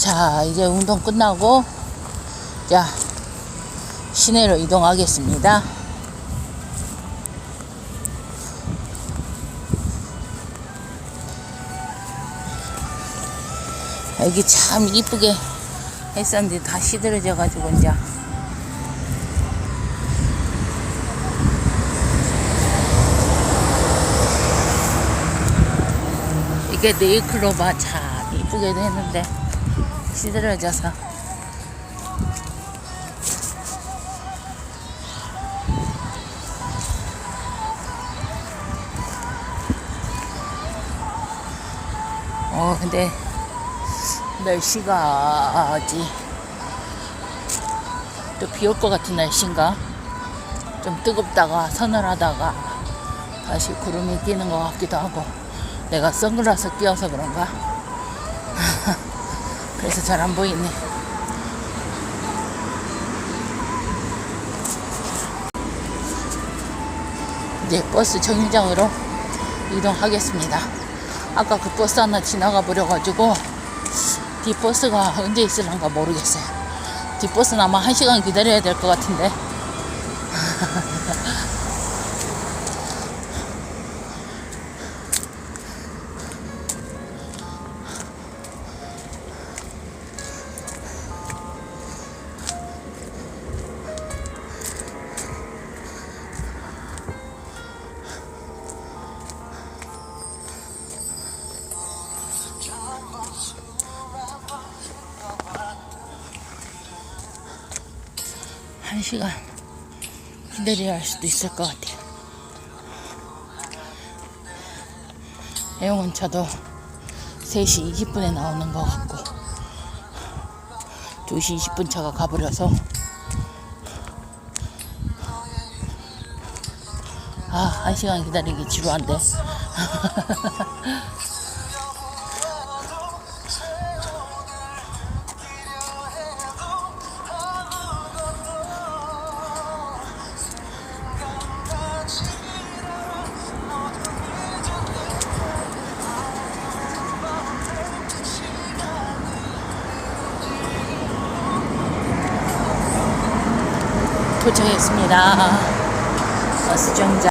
자, 이제 운동 끝나고, 자, 시내로 이동하겠습니다. 여기 참 이쁘게 했었는데 다 시들어져가지고, 이제. 이게 네이클로바 참 이쁘게 됐는데 시들어져서 어 근데 날씨가 아직 또 비 올 것 같은 날씨인가 좀 뜨겁다가 서늘하다가 다시 구름이 끼는 것 같기도 하고 내가 선글라스 끼어서 그런가? 그래서 잘 안 보이네. 이제 버스 정류장으로 이동하겠습니다. 아까 그 버스 하나 지나가 버려가지고 뒷버스가 언제 있을란가 모르겠어요. 뒷버스는 아마 한 시간 기다려야 될 것 같은데. 한 시간 기다려야 할 수도 있을 것 같아요. 애용원차도 3시 20분에 나오는 것 같고 2시 20분 차가 가버려서 아, 한 시간 기다리기 지루한데. 도착했습니다. 버스 정자.